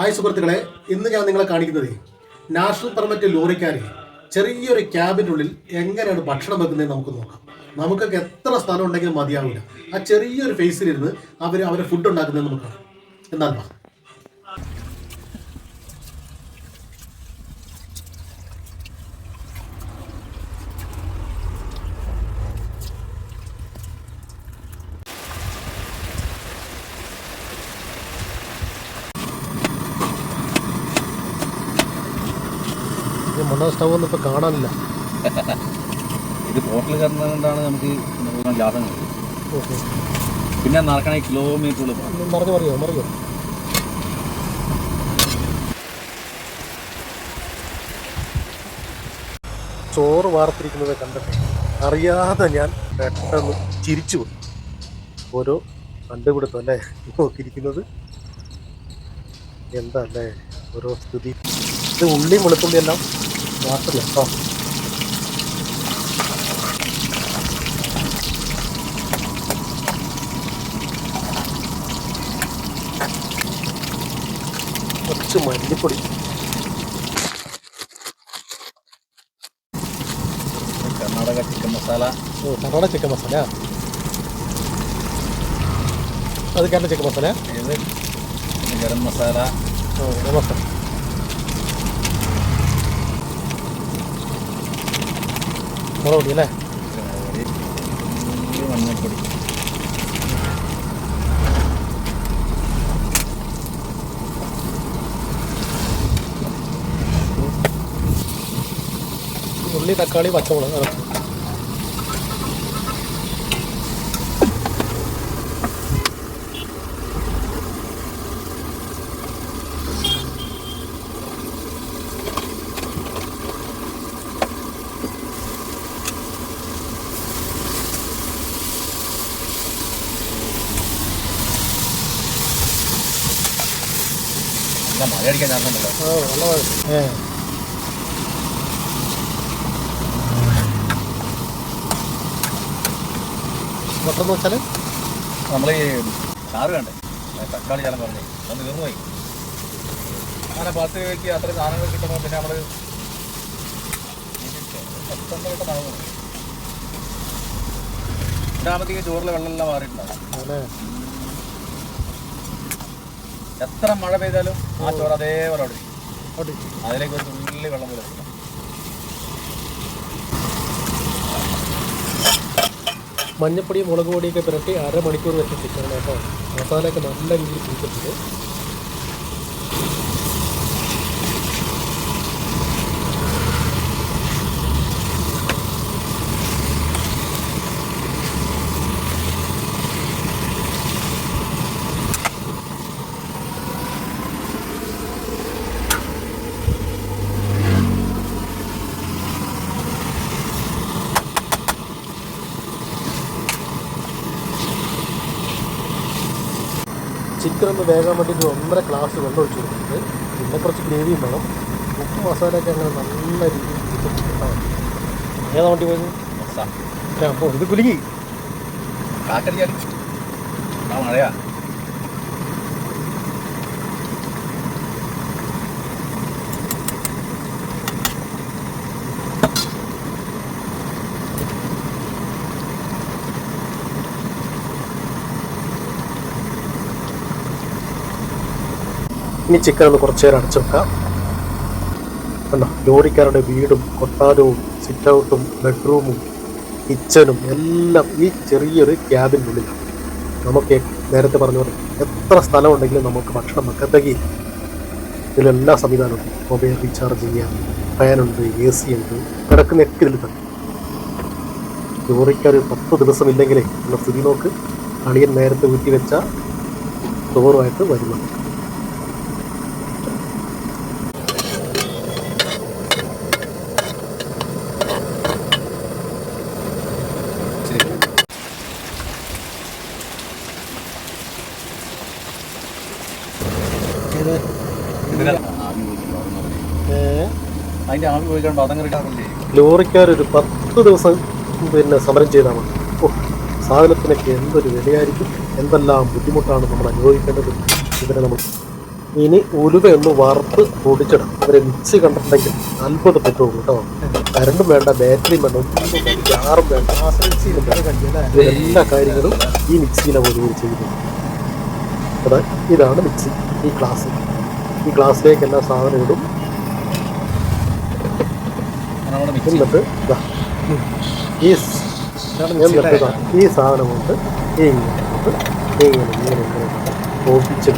Hi സുഹൃത്തുക്കളെ ഇന്ന് ഞാൻ നിങ്ങളെ കാണിക്കുന്നത് നാഷണൽ പെർമിറ്റ് ലോറിക്കാരെ ചെറിയൊരു ക്യാബിന്റെ ഉള്ളിൽ എങ്ങനെയാണ് ഭക്ഷണം വെക്കുന്നത് നമുക്ക് നോക്കാം. നമുക്കൊക്കെ എത്ര സ്ഥലം ഉണ്ടെങ്കിലും മതിയാവില്ല. ആ ചെറിയൊരു ഫേസിലിരുന്ന് അവർ അവരെ ഫുഡ് ഉണ്ടാക്കുന്നത് നമുക്ക് കാണാം. എന്നാൽ വാ മണ്ണ സ്റ്റവ് ഒന്നും ഇപ്പോൾ കാണാനില്ല. ഇത് ഹോട്ടൽ കയറുന്നതുകൊണ്ടാണ് നമുക്ക് ലാഭം ഓക്കെ. പിന്നെ നടക്കണ കിലോമീറ്ററുകൾ മറിഞ്ഞു മറിയോ മറിയോ. ചോറ് വാർത്തിരിക്കുന്നത് കണ്ടിട്ട് അറിയാതെ ഞാൻ പെട്ടെന്ന് ചിരിച്ചു പോയി. ഓരോ കണ്ടുപിടുത്തം അല്ലേ? നോക്കിയിരിക്കുന്നത്. എന്താ അല്ലേ? ഓരോ സ്ഥിതി ഇത് ഉള്ളിയും വെളുത്തുള്ളി എല്ലാം വാർത്തില്ല കേട്ടോ കുറച്ച് മല്ലിപ്പൊടി. കർണാടക ചിക്കൻ മസാല ഓ കർണാടക ചിക്കൻ മസാല അത് കേരള ചിക്കൻ മസാല ഗരം മസാല ഓ ഗരം മസാല മുളക് പൊടി അല്ലേ മഞ്ഞൾപ്പൊടി ഉള്ളി തക്കാളി പച്ചമുളക് ഇറക്കും ചാർന്നുണ്ടല്ലോ ആ നല്ല ഏ. പെട്ടെന്ന് വെച്ചാൽ നമ്മൾ ഈ ചാറ് കണ്ടേ? തക്കാളി ചാലം പറഞ്ഞേ. ഒന്ന് തീർന്നുപോയി അങ്ങനെ പത്ത് രൂപയ്ക്ക് അത്ര സാധനങ്ങൾ കിട്ടുമ്പോൾ പിന്നെ നമ്മൾ പത്തൊമ്പത് വട്ടം നടന്നു രണ്ടാമത്തേക്ക് ചോറിലെ വെള്ളമെല്ലാം മാറിയിട്ടുണ്ടാവും. എത്ര മഴ പെയ്താലും ആ ചോറ് അതേപോലെ അവിടെ. അതിലേക്ക് ഒരു തുള്ളി വെള്ളം പോലെ മഞ്ഞപ്പൊടിയും മഞ്ഞപ്പൊടി മുളക് പൊടിയൊക്കെ പുരട്ടി അരമണിക്കൂർ വെച്ച് ചിക്കൻ കേട്ടോ. മസാലയൊക്കെ നല്ല രീതിയിൽ പിടിച്ചിട്ടുണ്ട്. ചിക്കൻ ഒന്ന് വേകാൻ വേണ്ടിയിട്ട് ഒന്നര ഗ്ലാസ് വെള്ളം ഒഴിച്ച് കൊടുക്കുന്നുണ്ട് പിന്നെ കുറച്ച് ഗ്രേവിയും വേണം. ഉപ്പ് മസാലയൊക്കെ അങ്ങനെ നല്ല രീതിയിൽ ഏതാ വണ്ടി പോയത്. അപ്പോൾ ഇത് കുലുങ്ങി. കാറ്റടിച്ചാലും ആ മഴയാ. ഇനി ചിക്കൻ ഒന്ന് കുറച്ച് നേരം അടച്ചു വെക്കാം. കണ്ടോ? ലോറിക്കാരുടെ വീടും കൊട്ടാരവും സിറ്റ് ഔട്ടും ബെഡ്റൂമും കിച്ചനും എല്ലാം ഈ ചെറിയൊരു ക്യാബിനുള്ളിലാണ് നമുക്ക് നേരത്തെ പറഞ്ഞ പോലെ എത്ര സ്ഥലം ഉണ്ടെങ്കിലും നമുക്ക് ഭക്ഷണം വെക്കാൻ ഇതിലെല്ലാ സംവിധാനമുണ്ട് മൊബൈൽ റീചാർജ് ചെയ്യാം ഫാനുണ്ട് എ സി ഉണ്ട്. കിടക്കുന്നൊക്കെ ഇതിൽ തന്നെ. ലോറിക്കാർ പത്ത് ദിവസം ഇല്ലെങ്കിലേ ഉള്ള സ്ഥിതി നോക്ക്. അളിയൻ നേരത്തെ വീട്ടി വെച്ച ചോറുമായിട്ട് വരുന്നുണ്ട് ഏഹ് അതിന്റെ ആവി പോയിക്കണ്ടോ അതങ്ങനെ എടുക്കാറില്ലേ ലോറിക്കാരൊരു പത്ത് ദിവസം പിന്നെ സമരം ചെയ്താൽ മതി. ഓ സാധനത്തിനൊക്കെ എന്തൊരു വിലയായിരിക്കും? എന്തെല്ലാം ബുദ്ധിമുട്ടാണ് നമ്മൾ അനുഭവിക്കേണ്ടത്? ഇതിനെ നമ്മൾ ഇനി ഉലുവ ഒന്ന് വറുത്ത് പൊടിച്ചിടാം അവരെ മിക്സി കണ്ടിട്ടുണ്ടെങ്കിൽ അത്ഭുതപ്പെട്ടു പെട്ടോ കേട്ടോ. കരണ്ടും വേണ്ട ബാറ്ററിയും വേണ്ട ഒന്നും വേണ്ട ജാറും വേണ്ട എല്ലാ കാര്യങ്ങളും ഈ മിക്സിയിലാണ് ഒതുങ്ങി ചെയ്യുന്നത് അതാ ഇതാണ് മിക്സി ഈ ഗ്ലാസ്. ഈ ഗ്ലാസ്സിലേക്ക് എല്ലാ സാധനം ഇടും. എന്നിട്ട് ഈ എന്നിട്ട് ഈ സാധനം കൊണ്ട് ഇങ്ങനെ ഇങ്ങനെ ഇങ്ങനെ ഇങ്ങനെ ഓപ്പിച്ച്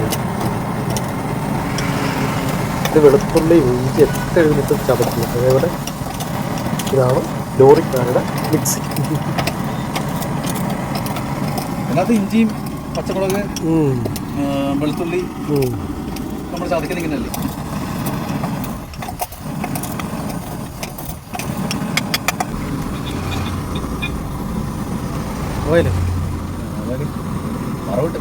ഇത് വെളുത്തുള്ളി ഇഞ്ചി എത്ര എഴുന്നിട്ട് ചതക്കും അതേപോലെ ഇതാണ് ലോറിക്കാരുടെ മിക്സി. ഇഞ്ചിയും പച്ചമുളക് വെളുത്തുള്ളി. നമ്മൾ ചതക്കൽ ഇങ്ങനെയല്ലേ? പോയല്ലേ? മറവിട്ട്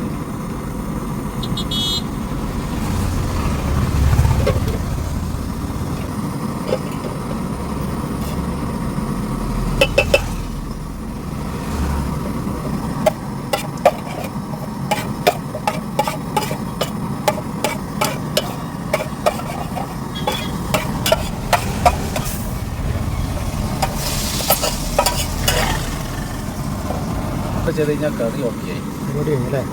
ചെയ്ത് കഴിഞ്ഞാൽ കറി ഓക്കെ അല്ലേ?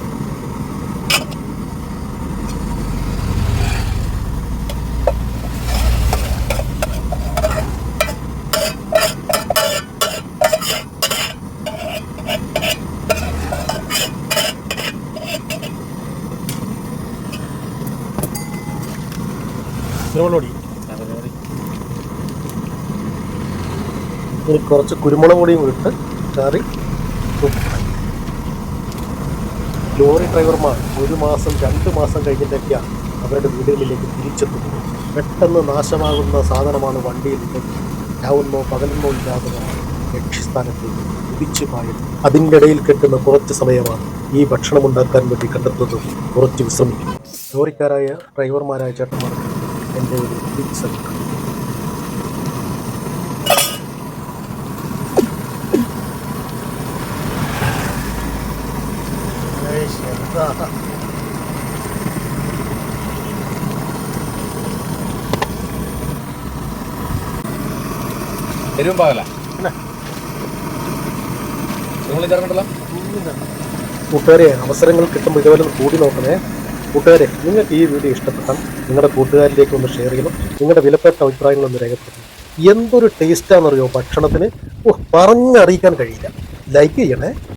ഇനി കുറച്ച് കുരുമുളക് പൊടിയും ഇട്ട് കറി സൂപ്പറായി. ലോറി ഡ്രൈവർമാർ ഒരു മാസം രണ്ട് മാസം കഴിഞ്ഞിട്ടൊക്കെയാണ് അവരുടെ വീടുകളിലേക്ക് തിരിച്ചെത്തുന്നത്. പെട്ടെന്ന് നാശമാകുന്ന സാധനമാണ് വണ്ടിയിൽ രാവുന്നോ പകലെന്നോ ഇല്ലാതെ ലക്ഷ്യസ്ഥാനത്തേക്ക് കുതിച്ചു പായത് അതിന്റെ ഇടയിൽ കിട്ടുന്ന കുറച്ച് സമയമാണ് ഈ ഭക്ഷണം ഉണ്ടാക്കാൻ വേണ്ടി കണ്ടെത്തുന്നത്. കുറച്ച് വിശ്രമിക്കും. ലോറിക്കാരായ ഡ്രൈവർമാരായ ചേട്ടന്മാർക്ക് എന്റെ ഒരു എരിവും പാകല നിങ്ങൾ ചേർക്കണ്ടല്ലോ കൂട്ടുകാരെ അവസരങ്ങൾ കിട്ടുമ്പോൾ ഇതുപോലെ ഒന്ന് കൂടി നോക്കണേ. കൂട്ടുകാരെ നിങ്ങൾക്ക് ഈ വീഡിയോ ഇഷ്ടപ്പെട്ടാൽ നിങ്ങളുടെ കൂട്ടുകാരിലേക്ക് ഒന്ന് ഷെയർ ചെയ്യണം. നിങ്ങളുടെ വിലപ്പെട്ട അഭിപ്രായങ്ങൾ ഒന്ന് രേഖപ്പെടുത്തണം. എന്തൊരു ടേസ്റ്റാണെന്നറിയോ ഭക്ഷണത്തിന്? ഓ പറഞ്ഞറിയിക്കാൻ കഴിയില്ല. ലൈക്ക് ചെയ്യണേ.